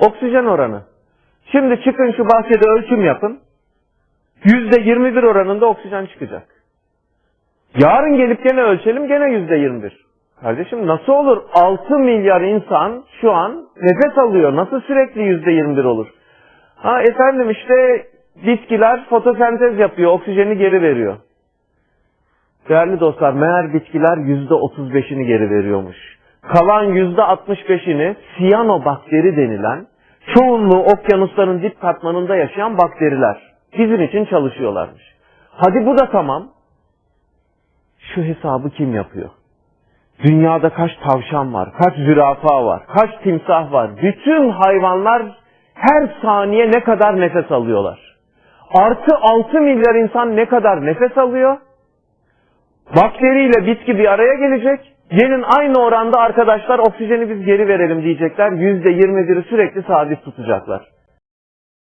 Oksijen oranı. Şimdi çıkın şu bahçede ölçüm yapın. Yüzde 21 oranında oksijen çıkacak. Yarın gelip gene ölçelim gene yüzde 21. Kardeşim nasıl olur? 6 milyar insan şu an nefes alıyor. Nasıl sürekli yüzde 21 olur? Ha efendim işte bitkiler fotosentez yapıyor. Oksijeni geri veriyor. Değerli dostlar meğer bitkiler yüzde 35'ini geri veriyormuş. Kalan yüzde 65'ini siyanobakteri denilen çoğunluğu okyanusların dip katmanında yaşayan bakteriler bizim için çalışıyorlarmış. Hadi bu da tamam. Şu hesabı kim yapıyor? Dünyada kaç tavşan var, kaç zürafa var, kaç timsah var. Bütün hayvanlar her saniye ne kadar nefes alıyorlar. Artı 6 milyar insan ne kadar nefes alıyor? Bakteriyle bitki bir araya gelecek. Gelin aynı oranda arkadaşlar oksijeni biz geri verelim diyecekler. %21'i sürekli sabit tutacaklar.